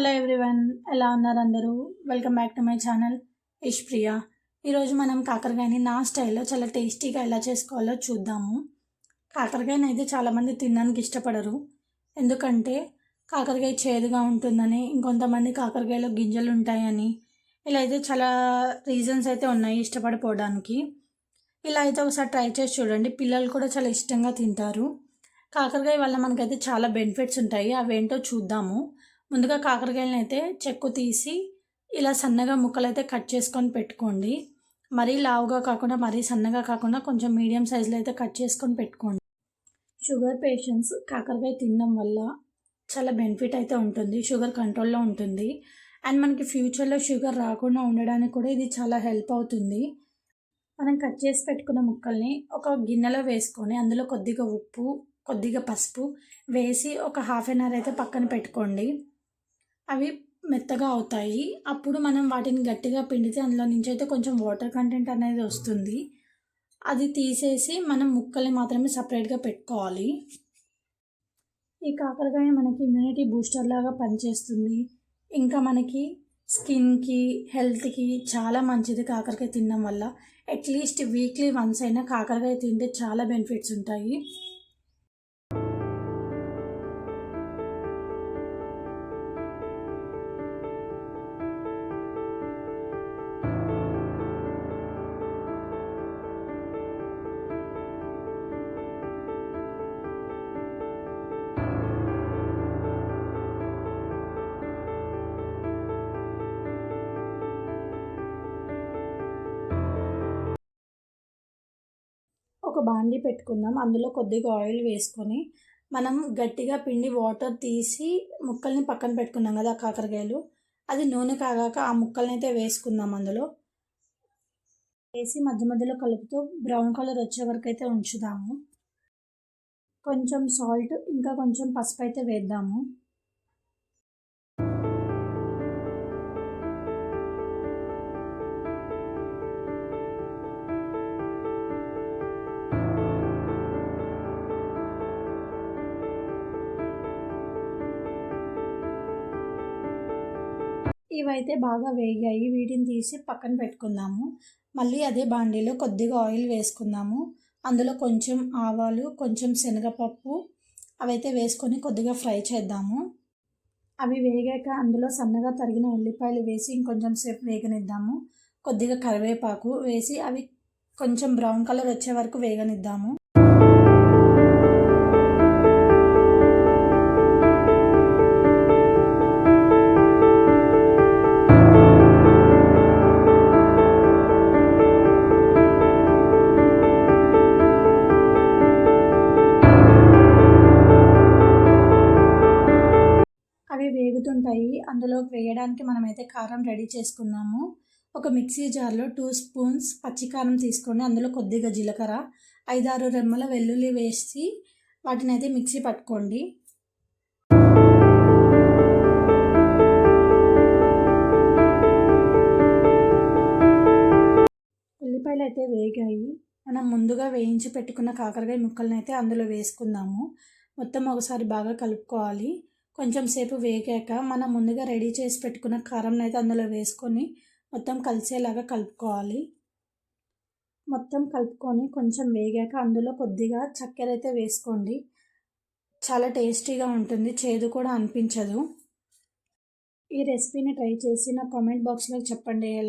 Hello everyone ఎలా ఉన్నారు అందరూ? Welcome back to my channel is Priya ఈరోజు మనం కాకరకాయని నా స్టైల్లో చాలా టేస్టీగా ఎలా చేసుకోవాలో చూద్దాము. కాకరకాయని అయితే చాలామంది తినడానికి ఇష్టపడరు. ఎందుకంటే కాకరకాయ చేదుగా ఉంటుందని ఇంకొంతమంది కాకరకాయలో గింజలు ఉంటాయని ఇలా అయితే చాలా రీజన్స్ అయితే ఉన్నాయి ఇష్టపడిపోవడానికి. ఇలా అయితే ఒకసారి ట్రై చేసి చూడండి పిల్లలు కూడా చాలా ఇష్టంగా తింటారు. కాకరకాయ వల్ల మనకైతే చాలా బెనిఫిట్స్ ఉంటాయి అవేంటో చూద్దాము. ముందుగా కాకరకాయలను అయితే చెక్కు తీసి ఇలా సన్నగా ముక్కలు అయితే కట్ చేసుకొని పెట్టుకోండి. మరీ లావుగా కాకుండా మరీ సన్నగా కాకుండా కొంచెం మీడియం సైజులో అయితే కట్ చేసుకొని పెట్టుకోండి. షుగర్ పేషెంట్స్ కాకరకాయ తినడం వల్ల చాలా బెనిఫిట్ అయితే ఉంటుంది షుగర్ కంట్రోల్లో ఉంటుంది. అండ్ మనకి ఫ్యూచర్లో షుగర్ రాకుండా ఉండడానికి కూడా ఇది చాలా హెల్ప్ అవుతుంది. మనం కట్ చేసి పెట్టుకున్న ముక్కల్ని ఒక గిన్నెలో వేసుకొని అందులో కొద్దిగా ఉప్పు కొద్దిగా పసుపు వేసి ఒక హాఫ్ అన్ అవర్ అయితే పక్కన పెట్టుకోండి. అవి మెత్తగా అవుతాయి. అప్పుడు మనం వాటిని గట్టిగా పిండితే అందులో నుంచి అయితే కొంచెం వాటర్ కంటెంట్ అనేది వస్తుంది. అది తీసేసి మనం ముక్కల్ని మాత్రమే సపరేట్గా పెట్టుకోవాలి. ఈ కాకరకాయ మనకి ఇమ్యూనిటీ బూస్టర్ లాగా పనిచేస్తుంది. ఇంకా మనకి స్కిన్కి హెల్త్కి చాలా మంచిది కాకరకాయ తినడం వల్ల. అట్లీస్ట్ వీక్లీ వన్స్ అయినా కాకరకాయ తింటే చాలా బెనిఫిట్స్ ఉంటాయి. ఒక బాండి పెట్టుకుందాం. అందులో కొద్దిగా ఆయిల్ వేసుకొని మనం గట్టిగా పిండి వాటర్ తీసి ముక్కల్ని పక్కన పెట్టుకున్నాం కదా కాకరకాయలు. అది నూనె కాగాక ఆ ముక్కల్ని అయితే వేసుకుందాం అందులో. వేసి మధ్య మధ్యలో కలుపుతూ బ్రౌన్ కలర్ వచ్చే వరకు అయితే ఉంచుదాము. కొంచెం సాల్ట్ ఇంకా కొంచెం పసుపు అయితే వేద్దాము. ఇవైతే బాగా వేగాయి. వీటిని తీసి పక్కన పెట్టుకుందాము. మళ్ళీ అదే బాండీలో కొద్దిగా ఆయిల్ వేసుకుందాము. అందులో కొంచెం ఆవాలు కొంచెం శనగపప్పు అవైతే వేసుకొని కొద్దిగా ఫ్రై చేద్దాము. అవి వేగాక అందులో సన్నగా తరిగిన ఉల్లిపాయలు వేసి ఇంకొంచెం సేపు వేగనిద్దాము. కొద్దిగా కరివేపాకు వేసి అవి కొంచెం బ్రౌన్ కలర్ వచ్చే వరకు వేగనిద్దాము. వేగుతుంటాయి అందులో వేయడానికి మనమైతే కారం రెడీ చేసుకున్నాము. ఒక మిక్సీ జార్లో టూ స్పూన్స్ పచ్చికారం తీసుకొని అందులో కొద్దిగా జీలకర్ర ఐదారు రెమ్మల వెల్లుల్లి వేసి వాటిని అయితే మిక్సీ పట్టుకోండి. ఉల్లిపాయలు అయితే వేగాయి. మనం ముందుగా వేయించి పెట్టుకున్న కాకరకాయ ముక్కలను అయితే అందులో వేసుకుందాము. మొత్తం ఒకసారి బాగా కలుపుకోవాలి. కొంచెం సేపు వేగాక మనం ముందుగా రెడీ చేసి పెట్టుకున్న కారం అయితే అందులో వేసుకొని మొత్తం కలిసేలాగా కలుపుకోవాలి. మొత్తం కలుపుకొని కొంచెం వేగాక అందులో కొద్దిగా చక్కెర అయితే వేసుకోండి. చాలా టేస్టీగా ఉంటుంది. చేదు కూడా అనిపించదు. ఈ రెసిపీని ట్రై చేసి నా కామెంట్ బాక్స్లో చెప్పండి.